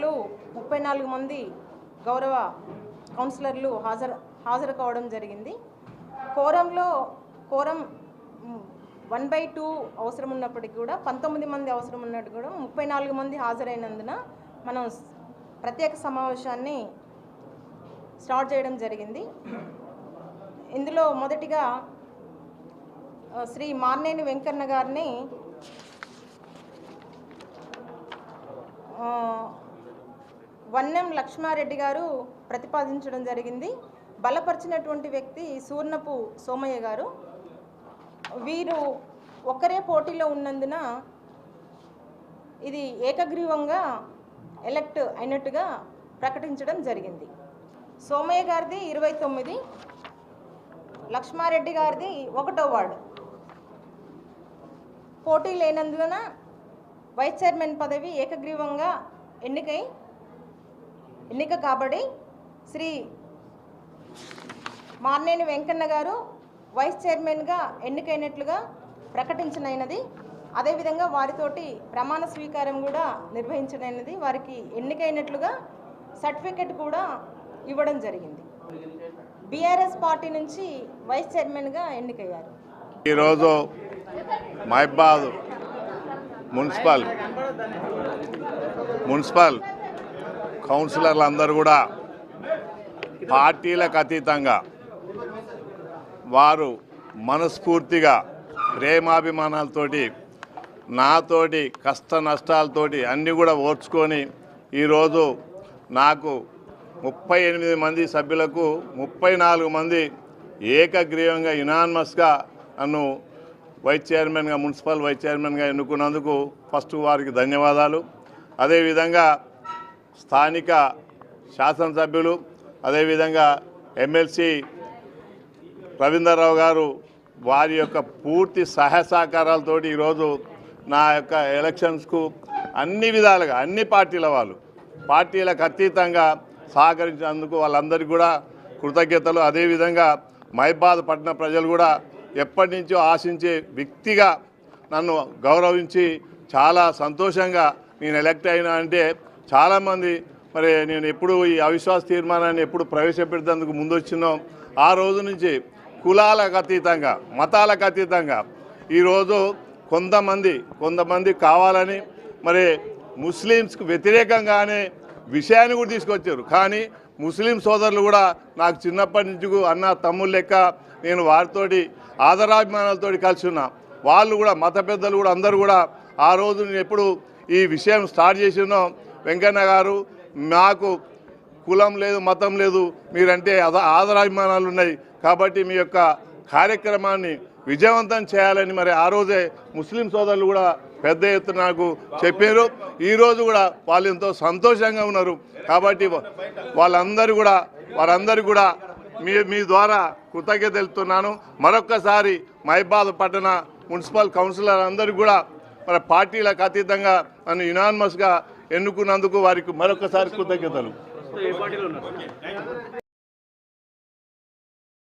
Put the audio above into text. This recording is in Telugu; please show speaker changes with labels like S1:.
S1: కౌన్సిలర్లు ముప్పై నాలుగు మంది గౌరవ కౌన్సిలర్లు హాజరు హాజరు కావడం జరిగింది. కోరంలో కోరం వన్ బై టూ అవసరం ఉన్నప్పటికీ కూడా పంతొమ్మిది మంది అవసరం ఉన్నట్టు కూడా ముప్పై నాలుగు మంది హాజరైనందున మనం ప్రత్యేక సమావేశాన్ని స్టార్ట్ చేయడం జరిగింది. ఇందులో మొదటిగా శ్రీ మార్నేని వెంకన్న గారిని వన్నెం లక్ష్మారెడ్డి గారు ప్రతిపాదించడం జరిగింది. బలపరిచినటువంటి వ్యక్తి సూర్ణపు సోమయ్య గారు. వీరు ఒక్కరే పోటీలో ఉన్నందున ఇది ఏకగ్రీవంగా ఎలక్ట్ అయినట్టుగా ప్రకటించడం జరిగింది. సోమయ్య గారిది ఇరవై తొమ్మిది లక్ష్మారెడ్డి గారిది ఒకటో వార్డు. పోటీ లేనందున వైస్ చైర్మన్ పదవి ఏకగ్రీవంగా ఎన్నికై ఎన్నిక కాబడి శ్రీ మార్నేని వెంకన్న గారు వైస్ చైర్మన్గా ఎన్నికైనట్లుగా ప్రకటించనైనది. అదేవిధంగా వారితోటి ప్రమాణ స్వీకారం కూడా నిర్వహించనైనది. వారికి ఎన్నికైనట్లుగా సర్టిఫికెట్ కూడా ఇవ్వడం జరిగింది. బీఆర్ఎస్ పార్టీ నుంచి వైస్ చైర్మన్గా ఎన్నికయ్యారు.
S2: ఈరోజు మహిబాద్ మున్సిపల్ మున్సిపల్ కౌన్సిలర్లు అందరూ కూడా పార్టీలకు అతీతంగా వారు మనస్ఫూర్తిగా ప్రేమాభిమానాలతోటి నాతోటి కష్ట నష్టాలతోటి అన్నీ కూడా ఓర్చుకొని ఈరోజు నాకు ముప్పై ఎనిమిది మంది సభ్యులకు ముప్పై నాలుగు మంది ఏకగ్రీవంగా యునానిమస్గా నన్ను వైస్ చైర్మన్గా మున్సిపల్ వైస్ చైర్మన్గా ఎన్నుకున్నందుకు ఫస్ట్ వారికి ధన్యవాదాలు. అదేవిధంగా స్థానిక శాసనసభ్యులు అదేవిధంగా ఎమ్మెల్సీ రవీందర్రావు గారు వారి యొక్క పూర్తి సహాయ సహకారాలతోటి ఈరోజు నా యొక్క ఎలక్షన్స్కు అన్ని విధాలుగా అన్ని పార్టీల వాళ్ళు పార్టీలకు అతీతంగా సహకరించినందుకు వాళ్ళందరికీ కూడా కృతజ్ఞతలు. అదేవిధంగా మైబాద్ పట్టణ ప్రజలు కూడా ఎప్పటి నుంచో ఆశించే వ్యక్తిగా నన్ను గౌరవించి చాలా సంతోషంగా నేను ఎలక్ట్ అయినా అంటే చాలామంది మరి నేను ఎప్పుడు ఈ అవిశ్వాస తీర్మానాన్ని ఎప్పుడు ప్రవేశపెట్టేందుకు ముందు వచ్చినో ఆ రోజు నుంచి కులాలకు అతీతంగా మతాలకు అతీతంగా ఈరోజు కొంతమంది కొంతమంది కావాలని మరి ముస్లిమ్స్కి వ్యతిరేకంగానే విషయాన్ని కూడా తీసుకొచ్చారు. కానీ ముస్లిం సోదరులు కూడా నాకు చిన్నప్పటి నుంచి అన్న తమ్ముడు లెక్క నేను వారితోటి ఆదరాభిమానాలతోటి కలిసి ఉన్నా. వాళ్ళు కూడా మత పెద్దలు కూడా అందరూ కూడా ఆ రోజు నేను ఎప్పుడు ఈ విషయం స్టార్ట్ చేసినో వెంకన్న గారు నాకు కులం లేదు మతం లేదు మీరంటే అద- ఆదరాభిమానాలు ఉన్నాయి. కాబట్టి మీ యొక్క కార్యక్రమాన్ని విజయవంతం చేయాలని మరి ఆ రోజే ముస్లిం సోదరులు కూడా పెద్ద ఎత్తున నాకు చెప్పారు ఈరోజు కూడా వాళ్ళు ఎంతో సంతోషంగా ఉన్నారు. కాబట్టి వాళ్ళందరూ కూడా వారందరూ కూడా మీ మీ ద్వారా కృతజ్ఞత తెలుపుతున్నాను మరొక్కసారి మహిబాద్ పట్టణ మున్సిపల్ కౌన్సిలర్ అందరూ కూడా మన పార్టీలకు అతీతంగా నన్ను యునానిమస్గా ఎన్నుకున్నందుకు వారికి మరొకసారి కృతజ్ఞతలు.